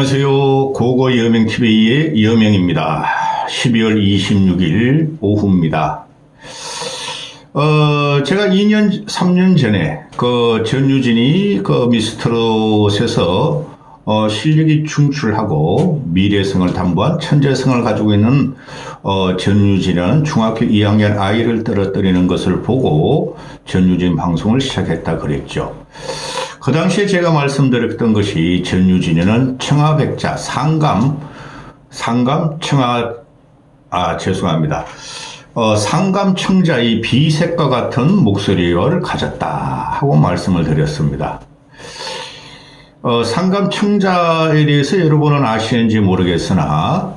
안녕하세요. 고고 여명TV의 여명입니다. 12월 26일 오후입니다. 어, 제가 2년, 3년 전에 그 전유진이 그 미스트롯에서 어, 실력이 충출하고 미래성을 담보한 천재성을 가지고 있는 어, 전유진이라는 중학교 2학년 아이를 떨어뜨리는 것을 보고 전유진 방송을 시작했다 그랬죠. 그 당시에 제가 말씀드렸던 것이 전유진이는 청아백자, 상감, 상감, 청아, 아, 죄송합니다. 어, 상감 청자의 비색과 같은 목소리를 가졌다 하고 말씀을 드렸습니다. 어, 상감 청자에 대해서 여러분은 아시는지 모르겠으나,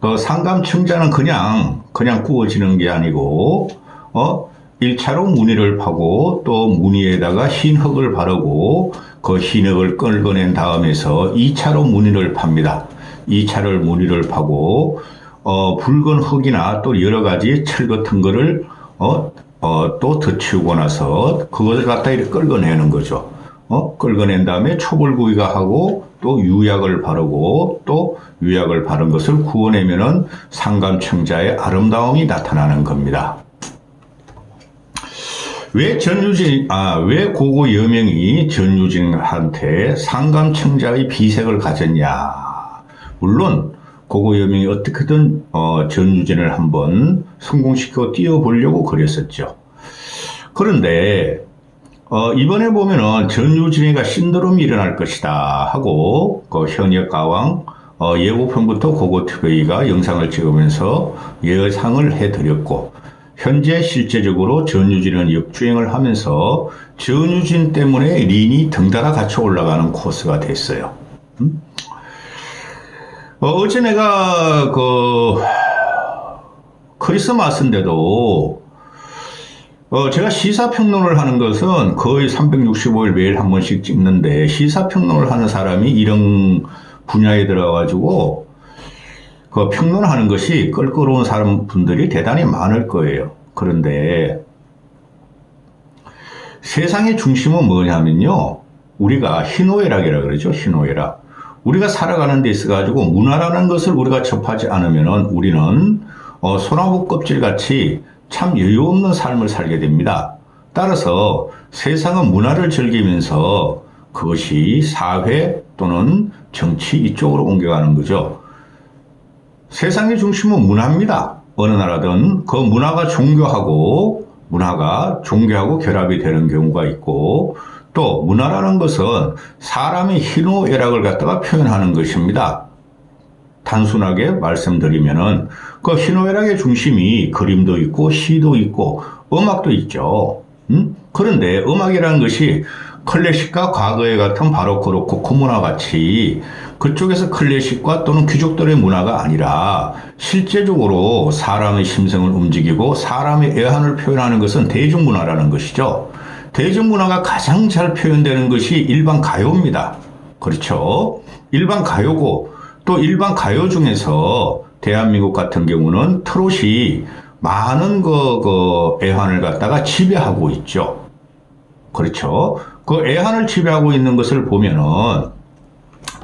그 상감 청자는 그냥, 그냥 구워지는 게 아니고, 어, 1차로 무늬를 파고 또 무늬에다가 흰흙을 바르고 그 흰흙을 끌어낸 다음에서 2차로 무늬를 팝니다. 2차를 무늬를 파고 어, 붉은 흙이나 또 여러 가지 철 같은 거를 어, 어, 또 덧치우고 나서 그것을 갖다 이렇게 끌어내는 거죠. 어, 끌어낸 다음에 초벌구이가 하고 또 유약을 바르고 또 유약을 바른 것을 구워내면은 상감청자의 아름다움이 나타나는 겁니다. 왜 전유진, 아, 왜 고고 여명이 전유진한테 상감청자의 비색을 가졌냐. 물론, 고고 여명이 어떻게든, 어, 전유진을 한번 성공시켜 띄워보려고 그랬었죠. 그런데, 어, 이번에 보면은 전유진이가 신드롬이 일어날 것이다 하고, 그 현역 가왕, 어, 예고편부터 고고TV가 영상을 찍으면서 예상을 해드렸고, 현재 실제적으로 전유진은 역주행을 하면서 전유진 때문에 린이 등달아 같이 올라가는 코스가 됐어요. 음? 어, 제 내가 그 크리스마스인데도 어, 제가 시사평론을 하는 것은 거의 365일 매일 한 번씩 찍는데 시사평론을 하는 사람이 이런 분야에 들어가지고 그 평론하는 것이 껄끄러운 사람 분들이 대단히 많을 거예요. 그런데 세상의 중심은 뭐냐면요. 우리가 희노애락이라 그러죠. 희노애락. 우리가 살아가는 데 있어 가지고 문화라는 것을 우리가 접하지 않으면은 우리는 어, 소나무 껍질 같이 참 여유 없는 삶을 살게 됩니다. 따라서 세상은 문화를 즐기면서 그것이 사회 또는 정치 이쪽으로 옮겨가는 거죠. 세상의 중심은 문화입니다. 어느 나라든 그 문화가 종교하고 문화가 종교하고 결합이 되는 경우가 있고 또 문화라는 것은 사람의 희노애락을 갖다가 표현하는 것입니다. 단순하게 말씀드리면은 그 희노애락의 중심이 그림도 있고 시도 있고 음악도 있죠. 음? 그런데 음악이라는 것이 클래식과 과거에 같은 바로크 로 코코 문화 같이 그쪽에서 클래식과 또는 귀족들의 문화가 아니라 실제적으로 사람의 심성을 움직이고 사람의 애환을 표현하는 것은 대중문화라는 것이죠. 대중문화가 가장 잘 표현되는 것이 일반 가요입니다. 그렇죠. 일반 가요고 또 일반 가요 중에서 대한민국 같은 경우는 트롯이 많은 그, 그 애환을 갖다가 지배하고 있죠. 그렇죠. 그 애환을 지배하고 있는 것을 보면은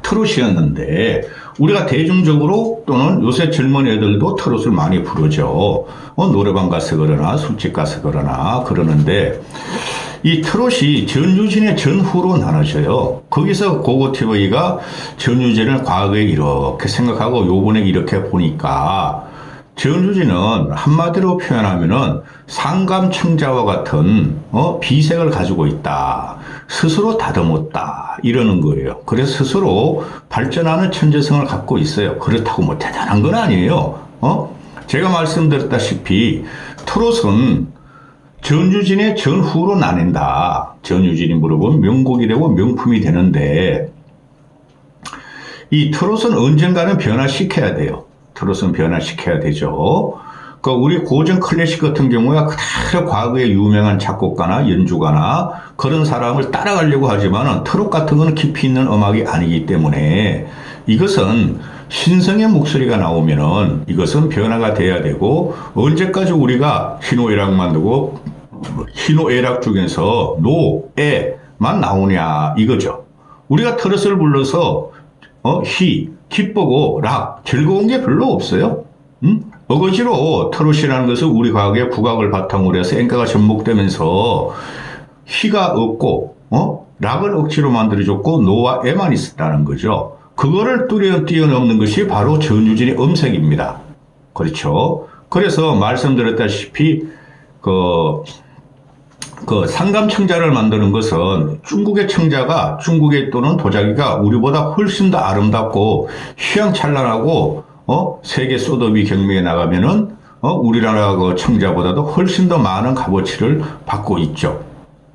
트롯이었는데 우리가 대중적으로 또는 요새 젊은 애들도 트롯을 많이 부르죠. 어, 노래방 가서 그러나 술집 가서 그러나 그러는데 이 트롯이 전유진의 전후로 나눠져요. 거기서 고고TV가 전유진을 과거에 이렇게 생각하고 요번에 이렇게 보니까 전유진은 한마디로 표현하면은 상감청자와 같은 어, 비색을 가지고 있다. 스스로 다듬었다. 이러는 거예요. 그래서 스스로 발전하는 천재성을 갖고 있어요. 그렇다고 뭐 대단한 건 아니에요. 어? 제가 말씀드렸다시피 트롯은 전유진의 전후로 나뉜다. 전유진이 물어보면 명곡이 되고 명품이 되는데 이 트롯은 언젠가는 변화시켜야 돼요. 트롯은 변화시켜야 되죠. 그 우리 고전 클래식 같은 경우야 그대로 과거의 유명한 작곡가나 연주가나 그런 사람을 따라가려고 하지만 트롯 같은 거는 깊이 있는 음악이 아니기 때문에 이것은 신성의 목소리가 나오면은 이것은 변화가 돼야 되고 언제까지 우리가 희노애락만 두고 희노애락 중에서 노에만 나오냐 이거죠. 우리가 트롯을 불러서 어, 희, 기쁘고 락, 즐거운 게 별로 없어요. 음? 어거지로 트롯이라는 것은 우리 과학의 국악을 바탕으로 해서演歌가 접목되면서 희가 없고 어? 락을 억지로 만들어줬고 노와 애만 있었다는 거죠. 그거를 뚜려 뛰어넘는 것이 바로 전유진의 음색입니다. 그렇죠. 그래서 말씀드렸다시피 그, 그 상감 청자를 만드는 것은 중국의 청자가 중국에 또는 도자기가 우리보다 훨씬 더 아름답고 휘황찬란하고 어 세계 소도비 경매에 나가면은 어 우리나라 그 청자보다도 훨씬 더 많은 값어치를 받고 있죠.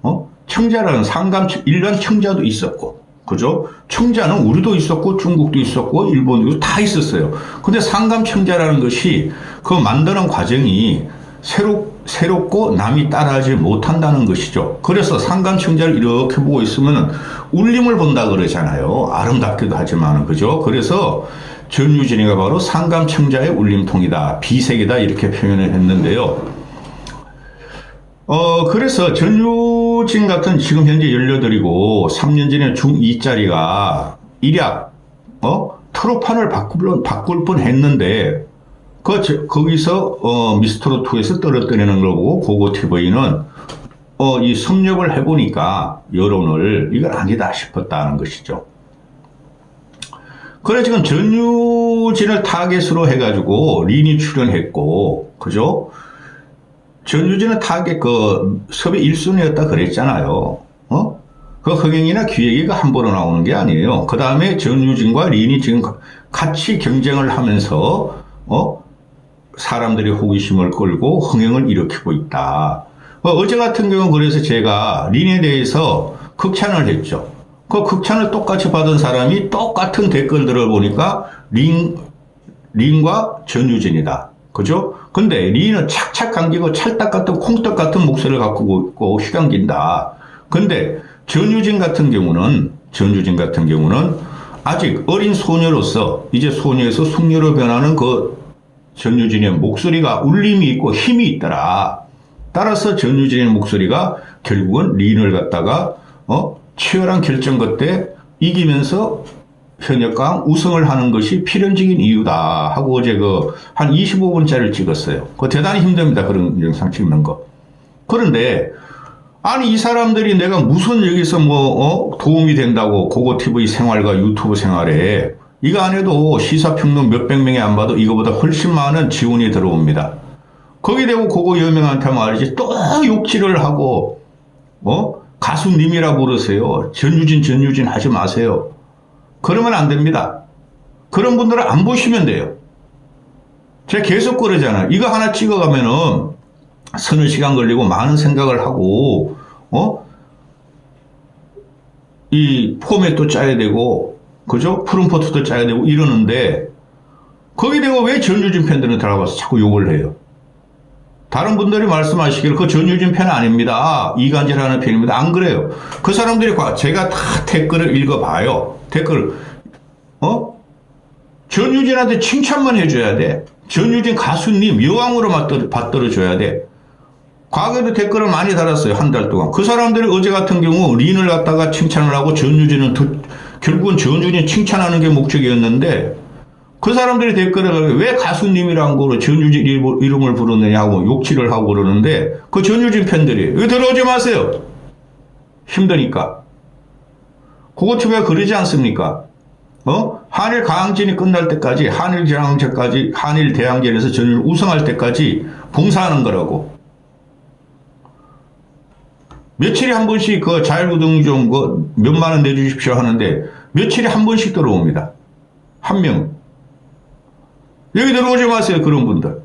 어 청자라는 상감 일반 청자도 있었고 그죠? 청자는 우리도 있었고 중국도 있었고 일본도 다 있었어요. 근데 상감 청자라는 것이 그 만드는 과정이 새로 새롭고 남이 따라하지 못한다는 것이죠. 그래서 상감 청자를 이렇게 보고 있으면 울림을 본다 그러잖아요. 아름답기도 하지만 그죠? 그래서 전유진이가 바로 상감 청자의 울림통이다, 비색이다 이렇게 표현을 했는데요. 어, 그래서 전유진 같은 지금 현재 18이고 3년 전에 중2짜리가 일약, 어? 트로판을 바꿀, 바꿀 뻔 했는데, 그, 저- 거기서, 어, 미스트로2에서 떨어뜨리는 걸 보고, 고고TV는, 어, 이 섭렵을 해보니까, 여론을, 이건 아니다 싶었다는 것이죠. 그래, 지금 전유진을 타겟으로 해가지고, 린이 출연했고, 그죠? 전유진은 타겟 그 섭외 1순위였다 그랬잖아요. 어? 그 흥행이나 기획이가 함부로 나오는 게 아니에요. 그 다음에 전유진과 린이 지금 같이 경쟁을 하면서, 어? 사람들이 호기심을 끌고 흥행을 일으키고 있다. 어, 제 같은 경우는 그래서 제가 린에 대해서 극찬을 했죠. 그 극찬을 똑같이 받은 사람이 똑같은 댓글들을 보니까 린, 린과 전유진이다. 그죠? 근데 린은 착착 감기고 찰떡 같은 콩떡 같은 목소리를 갖고 있고 휘감긴다. 근데 전유진 같은 경우는 전유진 같은 경우는 아직 어린 소녀로서 이제 소녀에서 숙녀로 변하는 그 전유진의 목소리가 울림이 있고 힘이 있더라. 따라서 전유진의 목소리가 결국은 린을 갖다가 어 치열한 결정 끝에 이기면서 현역강 우승을 하는 것이 필연적인 이유다 하고 어제 그 한 25분짜리를 찍었어요. 그 대단히 힘듭니다. 그런 영상 찍는 거. 그런데 아니 이 사람들이 내가 무슨 여기서 뭐 어? 도움이 된다고 고고 TV 생활과 유튜브 생활에 이거 안 해도 시사평론 몇백 명이 안 봐도 이거보다 훨씬 많은 지원이 들어옵니다. 거기 대고 고고 여명한테 말이지 또 욕질을 하고 어 가수님이라 부르세요. 전유진 전유진 하지 마세요. 그러면 안 됩니다. 그런 분들은 안 보시면 돼요. 제가 계속 그러잖아요. 이거 하나 찍어가면은 서너 시간 걸리고 많은 생각을 하고, 어? 이 포맷도 짜야 되고, 그죠? 푸른포트도 짜야 되고 이러는데, 거기 대고 왜 전유진 팬들은 들어가서 자꾸 욕을 해요? 다른 분들이 말씀하시기를 그 전유진 팬 아닙니다. 아, 이간질하는 팬입니다. 안 그래요. 그 사람들이 과- 제가 다 댓글을 읽어봐요. 댓글 어? 전유진한테 칭찬만 해줘야 돼. 전유진 가수님 여왕으로 받들어, 받들어줘야 돼. 과거에도 댓글을 많이 달았어요. 한 달 동안. 그 사람들이 어제 같은 경우 린을 갖다가 칭찬을 하고 전유진은 두- 결국은 전유진 칭찬하는 게 목적이었는데 그 사람들이 댓글에 왜 가수님이란 거로 전유진 이름- 이름을 부르느냐고 욕질을 하고 그러는데 그 전유진 팬들이 여기 들어오지 마세요. 힘드니까. 고고TV가 그러지 않습니까? 어? 한일 강항전이 끝날 때까지, 한일 대항전까지, 한일 대항전에서 전율 우승할 때까지 봉사하는 거라고. 며칠에 한 번씩 그 자율구등 좀그 몇만 원 내주십시오 하는데 며칠에 한 번씩 들어옵니다. 한 명. 여기 들어오지 마세요, 그런 분들.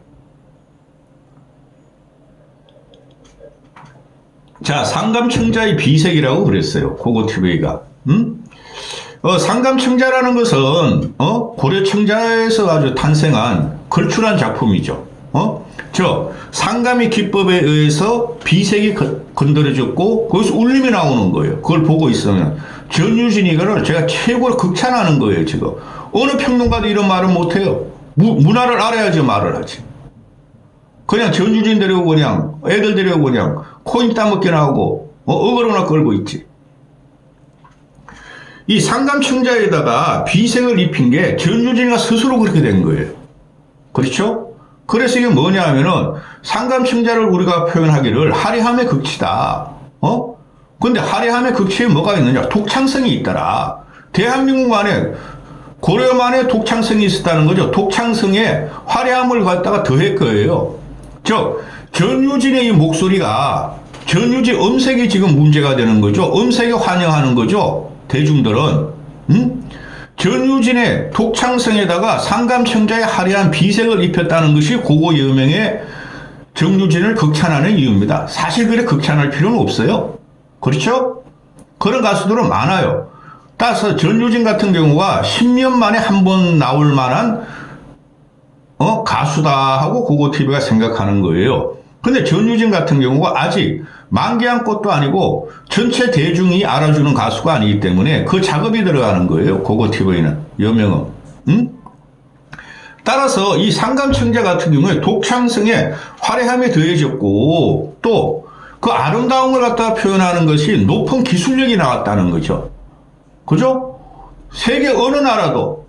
자, 상감청자의 비색이라고 그랬어요. 고고TV가. 음? 어, 상감청자라는 것은 어? 고려청자에서 아주 탄생한 걸출한 작품이죠. 어? 저 상감의 기법에 의해서 비색이 건- 건드려졌고 거기서 울림이 나오는 거예요. 그걸 보고 있으면 전유진 이거를 제가 최고로 극찬하는 거예요. 지금 어느 평론가도 이런 말은 못해요. 무- 문화를 알아야지 말을 하지. 그냥 전유진 데려오고 그냥 애들 데려오고 그냥 코인 따먹게 나오고 어, 어그로나 끌고 있지. 이 상감청자에다가 비색을 입힌 게 전유진이가 스스로 그렇게 된 거예요. 그렇죠? 그래서 이게 뭐냐 하면은 상감청자를 우리가 표현하기를 하리함의 극치다. 어? 근데 하리함의 극치에 뭐가 있느냐? 독창성이 있더라. 대한민국 안에 고려만의 독창성이 있었다는 거죠. 독창성에 화려함을 갖다가 더할 거예요. 즉, 전유진의 이 목소리가 전유진 음색이 지금 문제가 되는 거죠. 음색에 환영하는 거죠. 대중들은. 음? 전유진의 독창성에다가 상감청자의 화려한 비색을 입혔다는 것이 고고 여명의 정유진을 극찬하는 이유입니다. 사실 그래 극찬할 필요는 없어요. 그렇죠? 그런 가수들은 많아요. 따라서 전유진 같은 경우가 10년 만에 한 번 나올 만한 어 가수다 하고 고고 TV가 생각하는 거예요. 근데 전유진 같은 경우가 아직 만개한 것도 아니고 전체 대중이 알아주는 가수가 아니기 때문에 그 작업이 들어가는 거예요. 고고 TV는 여명은. 응? 따라서 이 상감청자 같은 경우에 독창성에 화려함이 더해졌고 또 그 아름다움을 갖다가 표현하는 것이 높은 기술력이 나왔다는 거죠. 그죠? 세계 어느 나라도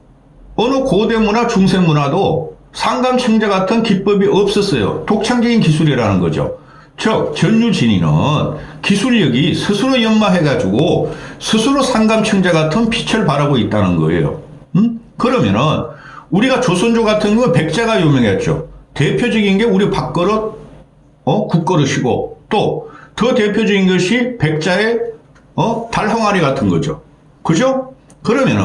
어느 고대 문화, 중세 문화도 상감청자 같은 기법이 없었어요. 독창적인 기술이라는 거죠. 즉 전유진이는 기술력이 스스로 연마해가지고 스스로 상감청자 같은 빛을 발하고 있다는 거예요. 음? 그러면은 우리가 조선조 같은 경우 백자가 유명했죠. 대표적인 게 우리 밥그릇, 어 국그릇이고 또 더 대표적인 것이 백자의 어 달홍아리 같은 거죠. 그죠? 그러면은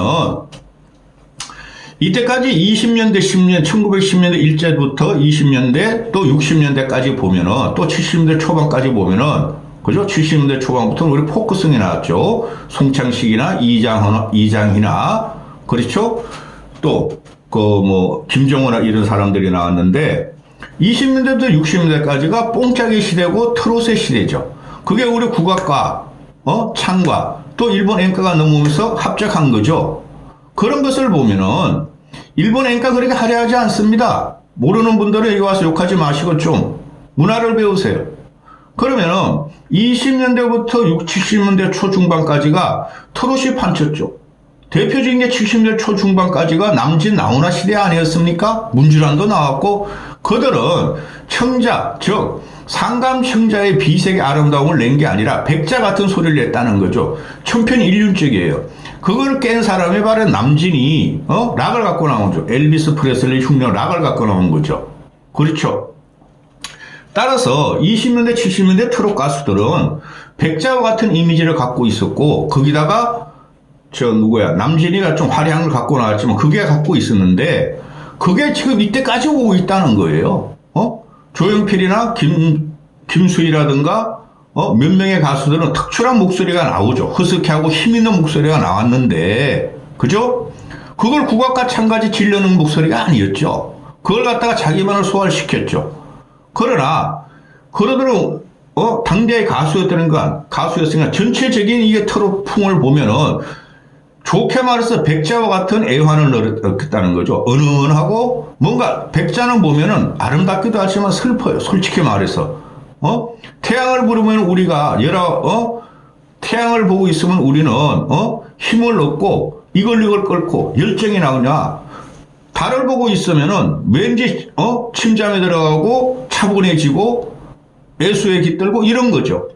이때까지 20년대, 10년, 1910년대 일제부터 20년대 또 60년대까지 보면은 또 70년대 초반까지 보면은 그죠? 70년대 초반부터는 우리 포크송이 나왔죠. 송창식이나 이장헌, 이장희나 그렇죠? 또 그 뭐 김정은이나 이런 사람들이 나왔는데 20년대부터 60년대까지가 뽕짝의 시대고 트롯의 시대죠. 그게 우리 국악과 어? 창과 또 일본 엔카가 넘어오면서 합작한 거죠. 그런 것을 보면은 일본 엔카 그렇게 화려하지 않습니다. 모르는 분들은 여기 와서 욕하지 마시고 좀 문화를 배우세요. 그러면은 20년대부터 60, 70년대 초중반까지가 트롯이 판쳤죠. 대표적인 게 70년대 초중반까지가 남진 나훈아 시대 아니었습니까? 문주란도 나왔고 그들은 청자 즉 상감 청자의 비색의 아름다움을 낸 게 아니라 백자 같은 소리를 냈다는 거죠. 천편일륜적이에요. 그걸 깬 사람이 바로 남진이 어? 락을 갖고 나온 거죠. 엘비스 프레슬리 흉내 락을 갖고 나온 거죠. 그렇죠. 따라서 20년대 70년대 트롯 가수들은 백자와 같은 이미지를 갖고 있었고 거기다가 저 누구야 남진이가 좀 화려한 걸 갖고 나왔지만 그게 갖고 있었는데 그게 지금 이때까지 오고 있다는 거예요. 어? 조용필이나 김 김수희라든가 어? 몇 명의 가수들은 특출한 목소리가 나오죠. 흐스케하고 힘 있는 목소리가 나왔는데 그죠? 그걸 국악과 찬가지 질려는 목소리가 아니었죠. 그걸 갖다가 자기만을 소화시켰죠. 그러나 그러더러 어 당대의 가수였다는 건 가수였으니까 전체적인 이게 트롯풍을 보면은 좋게 말해서 백자와 같은 애환을 넣었다는 거죠. 은은하고 뭔가 백자는 보면은 아름답기도 하지만 슬퍼요. 솔직히 말해서 어 태양을 부르면 우리가 여러 어 태양을 보고 있으면 우리는 어 힘을 얻고 이걸 이걸 끌고 열정이 나오냐 달을 보고 있으면은 왠지 어 침잠에 들어가고 차분해지고 애수에 깃들고 이런 거죠.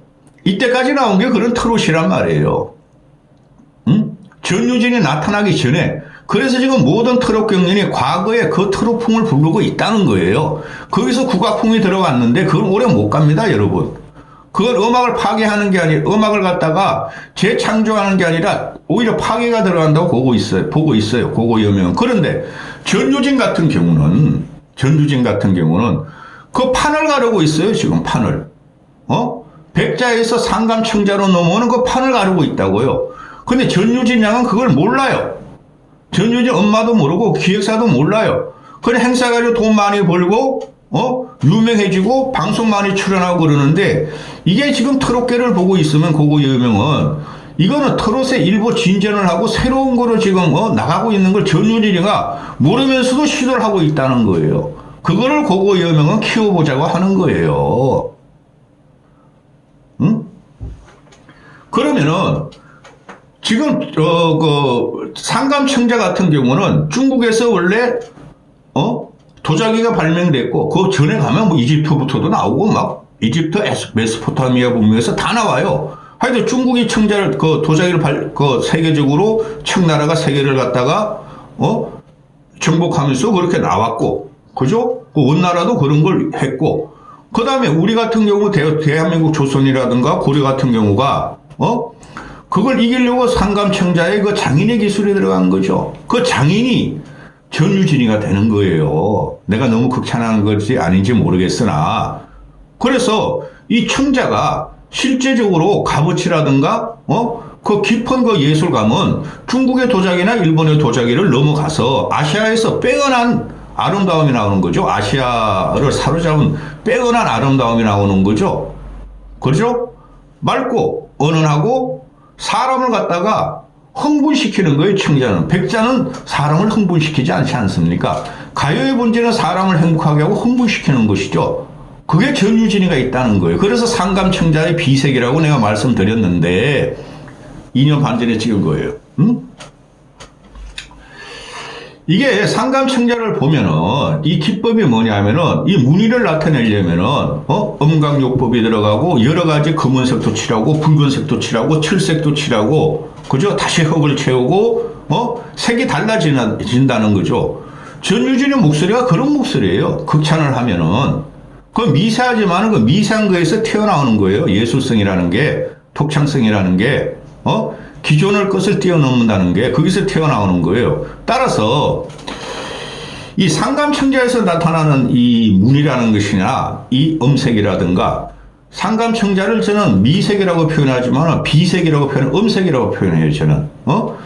이때까지 나온 게 그런 트롯이란 말이에요. 응? 전유진이 나타나기 전에 그래서 지금 모든 트롯 경연이 과거에 그 트롯풍을 부르고 있다는 거예요. 거기서 국악풍이 들어갔는데 그건 오래 못 갑니다, 여러분. 그건 음악을 파괴하는 게 아니라 음악을 갖다가 재창조하는 게 아니라 오히려 파괴가 들어간다고 보고 있어요. 보고 있어요. 고고 여명. 그런데 전유진 같은 경우는 전유진 같은 경우는 그 판을 가르고 있어요. 지금 판을. 어? 백자에서 상감청자로 넘어오는 그 판을 가르고 있다고요. 근데 전유진 양은 그걸 몰라요. 전유진 엄마도 모르고 기획사도 몰라요. 그래 행사 가지고 돈 많이 벌고 어 유명해지고 방송 많이 출연하고 그러는데 이게 지금 트롯계를 보고 있으면 그거 유명은 이거는 트롯의 일부 진전을 하고 새로운 거로 지금 어, 나가고 있는 걸 전유진이가 모르면서도 시도를 하고 있다는 거예요. 그거를 고고 여명은 키워보자고 하는 거예요. 응? 그러면은 지금 어, 그 상감청자 같은 경우는 중국에서 원래 어 도자기가 발명됐고 그 전에 가면 뭐 이집트부터도 나오고 막 이집트 에스- 메소포타미아 문명에서 다 나와요. 하여튼 중국이 청자를 그 도자기를 발, 그 세계적으로 청나라가 세계를 갖다가 어 정복하면서 그렇게 나왔고 그죠? 그 원나라도 그런 걸 했고 그 다음에 우리 같은 경우 대, 대한민국 조선이라든가 고려 같은 경우가 어 그걸 이기려고 상감청자의 그 장인의 기술이 들어간 거죠. 그 장인이 전유진이가 되는 거예요. 내가 너무 극찬하는 것이 아닌지 모르겠으나 그래서 이 청자가 실제적으로 값어치라든가 어? 그 깊은 그 예술감은 중국의 도자기나 일본의 도자기를 넘어가서 아시아에서 빼어난 아름다움이 나오는 거죠. 아시아를 사로잡은 빼어난 아름다움이 나오는 거죠. 그렇죠? 맑고 은은하고 사람을 갖다가 흥분시키는 거예요, 청자는. 백자는 사람을 흥분시키지 않지 않습니까? 가요의 본질은 사람을 행복하게 하고 흥분시키는 것이죠. 그게 전유진이가 있다는 거예요. 그래서 상감청자의 비색이라고 내가 말씀드렸는데 2년 반 전에 찍은 거예요. 응? 이게 상감청자를 보면은 이 기법이 뭐냐면은 이 무늬를 나타내려면은 어 음강요법이 들어가고 여러 가지 검은색도 칠하고 붉은색도 칠하고 철색도 칠하고 그죠 다시 흙을 채우고 어 색이 달라진다는 거죠. 전유진의 목소리가 그런 목소리예요. 극찬을 하면은 그 미세하지만은 그 미세한 거에서 튀어나오는 거예요. 예술성이라는 게 독창성이라는 게 어? 기존의 것을 뛰어넘는다는 게 거기서 튀어나오는 거예요. 따라서 이 상감청자에서 나타나는 이 문이라는 것이나 이 음색이라든가 상감청자를 저는 미색이라고 표현하지만 비색이라고 표현, 음색이라고 표현해요. 저는 어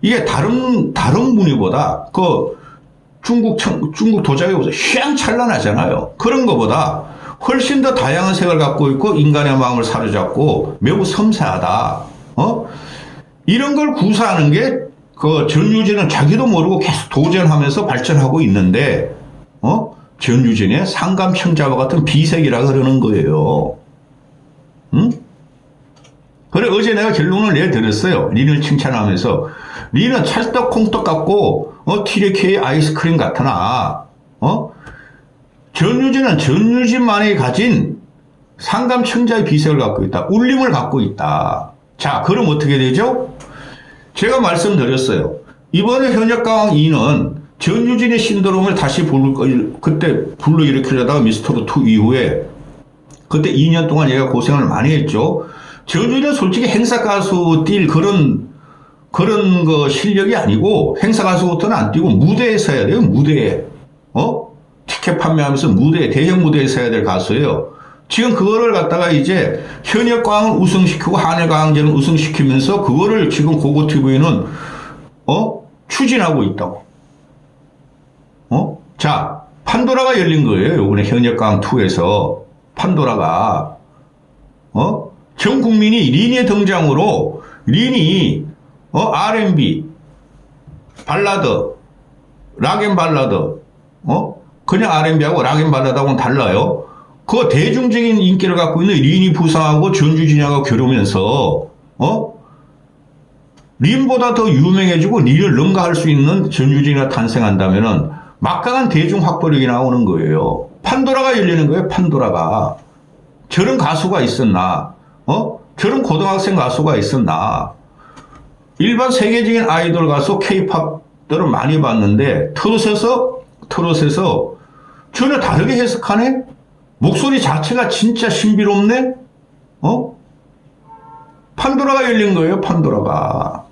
이게 다른 다른 문이보다 그 중국 청, 중국 도자기 보다 휘황찬란하잖아요. 그런 것보다 훨씬 더 다양한 색을 갖고 있고 인간의 마음을 사로잡고 매우 섬세하다. 어? 이런 걸 구사하는 게 그 전유진은 자기도 모르고 계속 도전하면서 발전하고 있는데 어? 전유진의 상감청자와 같은 비색이라 그러는 거예요. 응? 그래 어제 내가 결론을 내드렸어요. 린을 칭찬하면서 린은 찰떡 콩떡 같고 어 티레케의 아이스크림 같으나 어 전유진은 전유진만이 가진 상감청자의 비색을 갖고 있다. 울림을 갖고 있다. 자 그럼 어떻게 되죠? 제가 말씀드렸어요. 이번에 현역강 2는 전유진의 신드롬을 다시 거 그때 불러일으키려다가 미스터로 2 이후에 그때 2년 동안 얘가 고생을 많이 했죠. 전유진은 솔직히 행사 가수 뛸 그런 그런 거 실력이 아니고 행사 가수부터는 안 뛰고 무대에서 해야 돼요. 무대에. 어? 티켓 판매하면서 무대 대형 무대에서 해야 될 가수예요. 지금 그거를 갖다가 이제 현역광을 우승시키고 한일광제는 우승시키면서 그거를 지금 고고 TV는 어 추진하고 있다고. 어? 자 판도라가 열린 거예요. 이번에 현역광 2에서 판도라가 어? 전 국민이 린의 등장으로 린이 어 R&B 발라드 락앤 발라드 어 그냥 R&B하고 락앤 발라드하고는 달라요. 그 대중적인 인기를 갖고 있는 린이 부상하고 전주 진야가 겨루면서 어 린보다 더 유명해지고 린을 능가할 수 있는 전주진이가 탄생한다면은 막강한 대중 확보력이 나오는 거예요. 판도라가 열리는 거예요. 판도라가 저런 가수가 있었나? 어 저런 고등학생 가수가 있었나? 일반 세계적인 아이돌 가수 케이팝들을 많이 봤는데 트롯에서 트롯에서 전혀 다르게 해석하네. 목소리 자체가 진짜 신비롭네? 어? 판도라가 열린 거예요, 판도라가.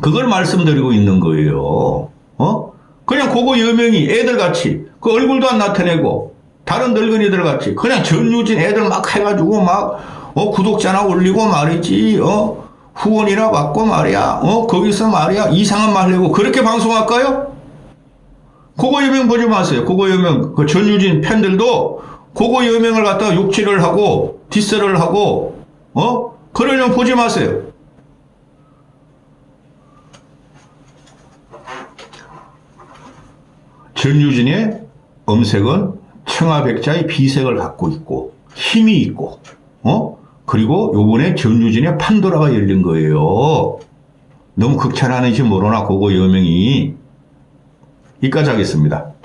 그걸 말씀드리고 있는 거예요. 어? 그냥 그거 여명이 애들 같이, 그 얼굴도 안 나타내고, 다른 늙은이들 같이, 그냥 전유진 애들 막 해가지고 막, 어, 구독자나 올리고 말이지, 어? 후원이나 받고 말이야, 어? 거기서 말이야, 이상한 말 하고, 그렇게 방송할까요? 그거 여명 보지 마세요. 그거 여명, 그 전유진 팬들도 그거 여명을 갖다가 욕질을 하고, 디스를 하고, 어? 그러려면 보지 마세요. 전유진의 음색은 청아백자의 비색을 갖고 있고, 힘이 있고, 어? 그리고 요번에 전유진의 판도라가 열린 거예요. 너무 극찬하는지 모르나 그거 여명이 이까지 하겠습니다.